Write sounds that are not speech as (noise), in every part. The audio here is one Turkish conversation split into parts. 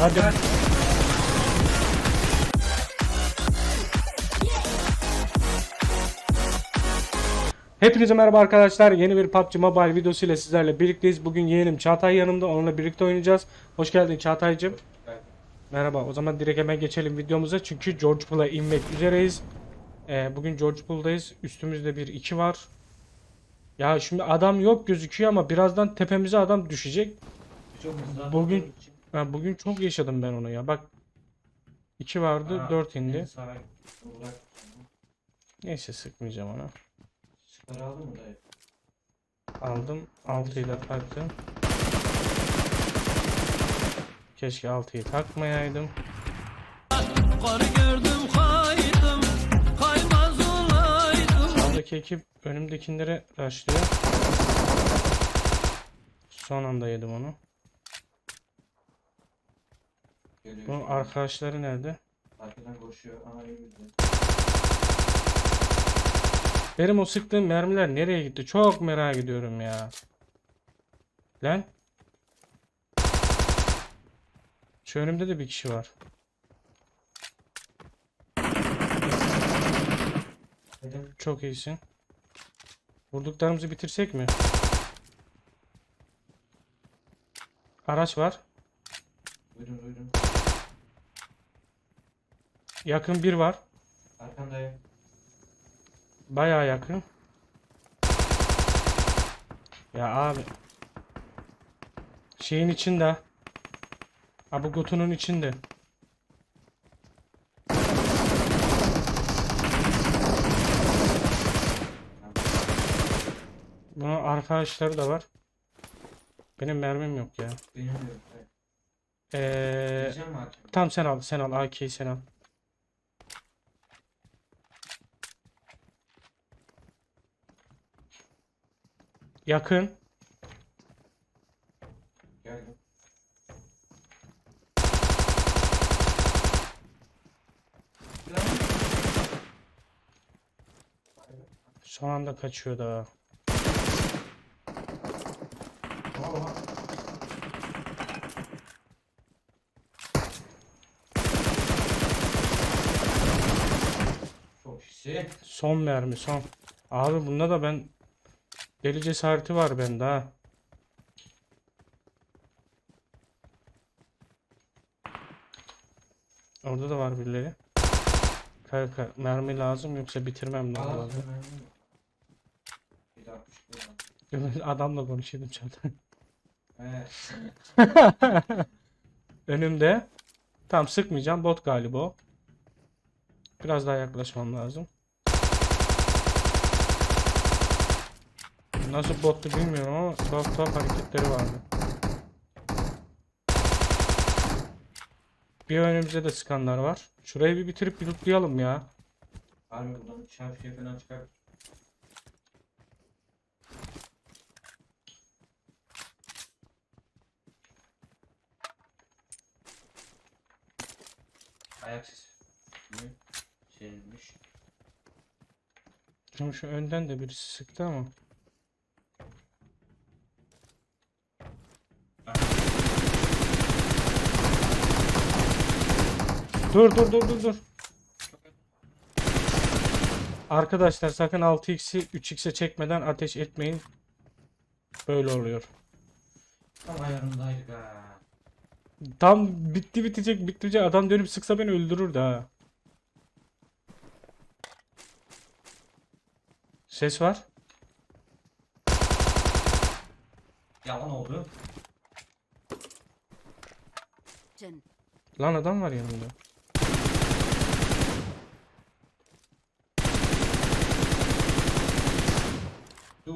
Hadi. Hepinize merhaba arkadaşlar. Yeni bir PUBG Mobile videosu ile sizlerle birlikteyiz. Bugün yeğenim Çağatay yanımda. Onunla birlikte oynayacağız. Hoş geldin Çağatay'cım. Merhaba. O zaman direkt hemen geçelim videomuza. Çünkü George Pool'a inmek üzereyiz. Ee, bugün George Pool'dayız. Üstümüzde bir iki var. Ya şimdi adam yok gözüküyor ama birazdan tepemize adam düşecek. Çok Bugün- Ha, bugün çok yaşadım ben onu ya. Bak 2 vardı, Ha, 4 en indi. Neyse sıkmayacağım ona. Sıkar aldın mı dayı? Aldım. 6'yı da taktım. Keşke 6'yı takmayaydım. Karı gördüm kaydım Kaymaz olaydım Sağdaki ekip önümdekilere rushlıyor. Son anda yedim onu. Geliyor Bunun şimdi. arkadaşları nerede? Arkadan koşuyor. Aha önümüzde. Benim o sıktığım mermiler nereye gitti? Çok merak ediyorum ya. Lan. Şu önümde de bir kişi var. Dedim. Çok iyisin. Vurduklarımızı bitirsek mi? Araç var. Duydum duydum. Yakın bir var. Arkandayım. Bayağı yakın. Ya abi. Şeyin içinde. Ha bu kutunun içinde. Bunun arkadaşları da var. Benim mermim yok ya. Benim de yok. Ee, tam sen al, sen al. AK'yi sen al. Yakın. Geldim. Son anda kaçıyor da. Oha. Çok hissi. Son mermi son. Abi bunda da ben deli cesareti var bende ha. Orada da var birileri. Kanka mermi lazım yoksa bitirmem lazım. al sen mermi mi? Bir de 60 buradan. Adamla konuşuyordum zaten. (laughs) Önümde. Tam sıkmayacağım. Bot galiba o. Biraz daha yaklaşmam lazım. Nasıl bottu bilmiyorum ama tuhaf tuhaf hareketleri vardı. Bir önümüzde de sıkanlar var. Şurayı bir bitirip bir lootlayalım ya. Harbi buradan şey falan çıkar. Ayak sesi. Serilmiş. Şimdi şu önden de birisi sıktı ama. Dur dur dur dur dur. Arkadaşlar sakın 6x'i 3x'e çekmeden ateş etmeyin. Böyle oluyor. Tam ayarındaydık ha. Tam bitti bitecek bitecek adam dönüp sıksa beni öldürürdü ha. Ses var. Yalan oldu. Can. Lan adam var yanımda.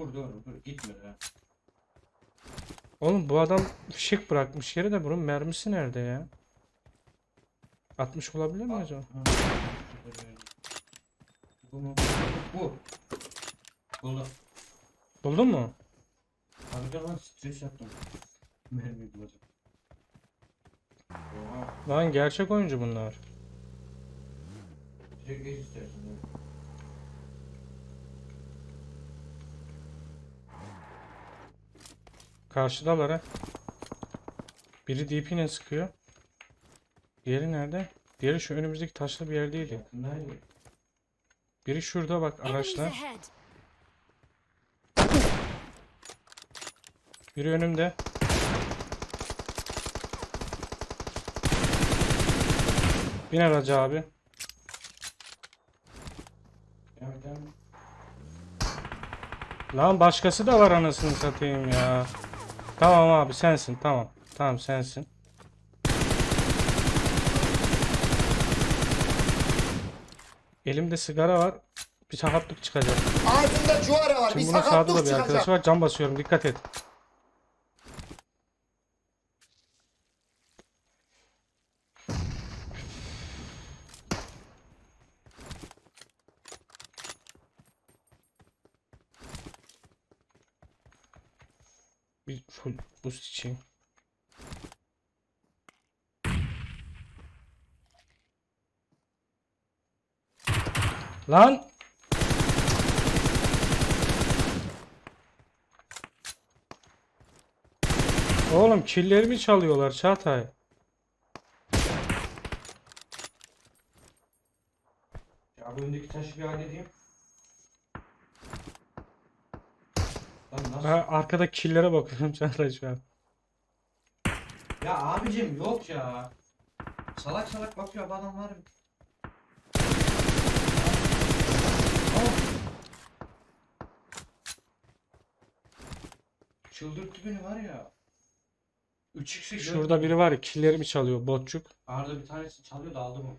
Dur dur dur gitme ya. Oğlum bu adam fişek bırakmış yere de bunun mermisi nerede ya? 60 olabilir mi acaba? Bu mu? Bu. Buldum. Buldun mu? Abi lan stres yaptım. Mermi bulacağım. Oha. Lan gerçek oyuncu bunlar. Direkt geç istersen. ya. Karşıdalar ha. Biri DP ile sıkıyor. Diğeri nerede? Diğeri şu önümüzdeki taşlı bir yerdeydi. Yakındaydı. Biri şurada bak Enemies araçla. ahead. Biri önümde. Bin aracı abi. Lan başkası da var anasını satayım ya. Tamam abi sensin tamam. Tamam sensin. Elimde sigara var. Bir sakatlık çıkacak. Ağzında cuvara var. Bir Şimdi bunun sağda da sakatlık bir çıkacak. var. Cam basıyorum dikkat et. Bir full boost için. Lan! Oğlum killerimi çalıyorlar Çağatay. Ya bu öndeki taşı bir halledeyim. Lan nasıl? Arkada killere bakıyorum (laughs) Çağatay şu an. Ya abicim yok ya. Salak salak bakıyor bu adam var. Aa! Çıldırttı beni var ya. 3x'i Şurada biri var ya killerimi çalıyor botçuk. Arada bir tanesi çalıyor da aldım onu.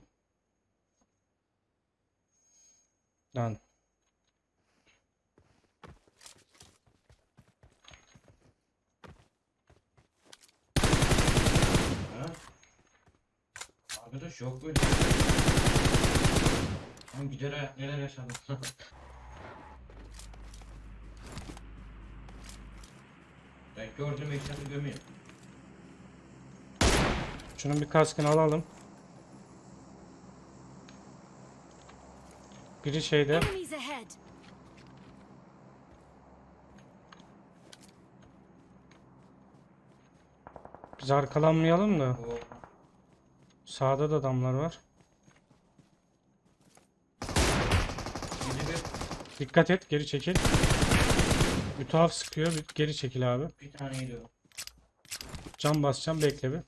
Lan. Ha? Arkadaş yok böyle. Lan gider ayak neler yaşadım. (laughs) ben gördüm ekşatı gömeyim. Şunun bir kaskını alalım. Biri şeyde. Biz arkalanmayalım da. O Sağda da adamlar var. Dikkat et geri çekil. Bir tuhaf sıkıyor. Bir geri çekil abi. bir taneydi o. Cam basacağım bekle bir.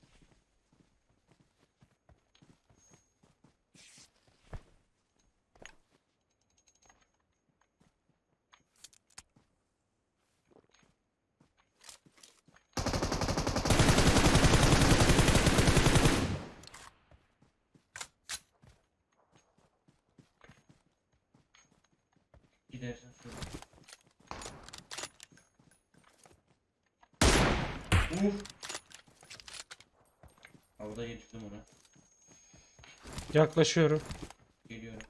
Gidersin şu. Uf. Havada yetiştim ona. Yaklaşıyorum. Geliyorum.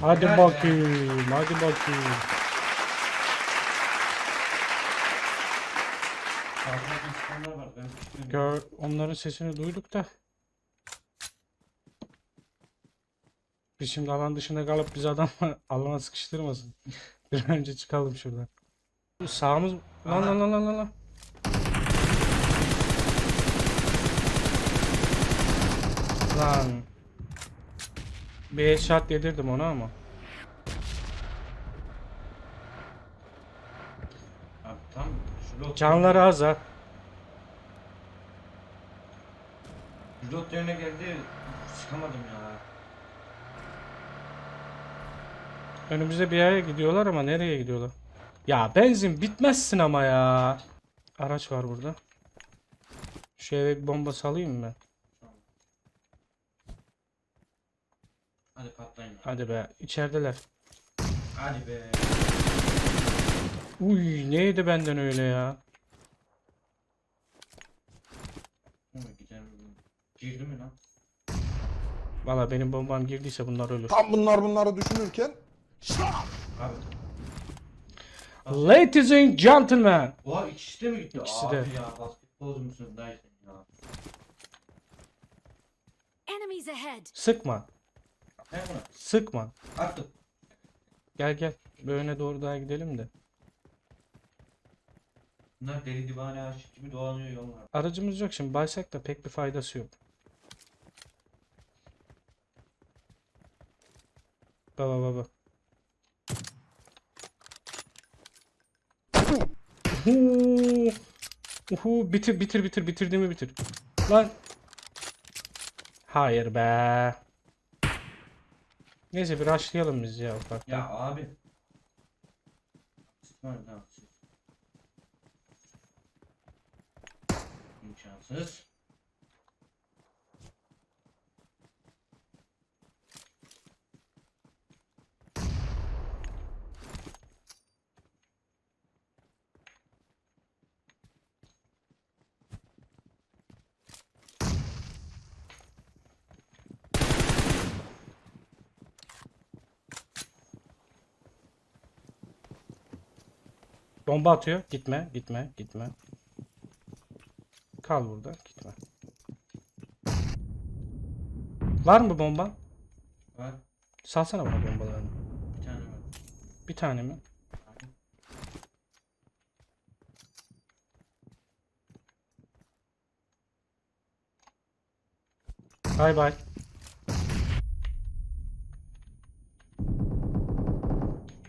Hadi bakayım. Hadi bakayım. Karşıda insanlar var. Ben çıkıyorum. Gör, onların sesini duyduk da. Biz şimdi alan dışında kalıp biz adam (laughs) alana sıkıştırmasın. Bir an önce çıkalım şuradan. Sağımız lan Aha. lan lan lan lan, lan. Lan. Bir headshot yedirdim ona ama. Abi tam şu lot. Canları az ha. Lot yerine geldi. Sıkamadım ya. Önümüzde bir yere gidiyorlar ama nereye gidiyorlar? Ya benzin bitmezsin ama ya. Araç var burada. Şu eve bir bomba salayım mı ben? Hadi patlayın. Hadi be içerideler. Hadi be. Uy neydi benden öyle ya? Girdi mi lan? Valla benim bombam girdiyse bunlar ölür. Tam bunlar bunları düşünürken Abi. Ladies and gentlemen. Oha ikisi de mi gitti? İkisi Abi de. ya basketbolcu musun dayı sen Ya. Enemies ahead! Sıkma. Ne bunu? Sıkma. Attım. Gel gel. Böyle doğru daha gidelim de. Bunlar deli divane aşık gibi dolanıyor yollar. Aracımız yok şimdi. Baysak da pek bir faydası yok. Baba baba. Uhu. Uhu. Bitir bitir bitir bitirdiğimi bitir. Lan. Hayır be. Neyse bir rushlayalım biz ya ufak. Ya abi. İsmail ne? İmkansız. Bomba atıyor. Gitme, gitme, gitme. Kal burada, gitme. Var mı bomba? Var. Salsana bana bombalarını. Bir tane var. Bir tane mi? Bay bay.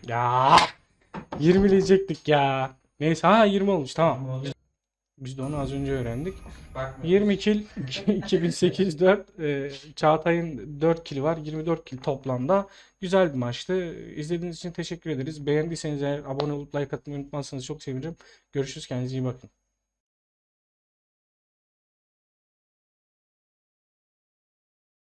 Ya 20'leyecektik ya. Neyse ha 20 olmuş tamam. Biz de onu az önce öğrendik. Bakma. 20 kill (laughs) 2008 4 e, Çağatay'ın 4 kill var. 24 kill toplamda. Güzel bir maçtı. İzlediğiniz için teşekkür ederiz. Beğendiyseniz eğer abone olup like atmayı unutmazsanız çok sevinirim. Görüşürüz. Kendinize iyi bakın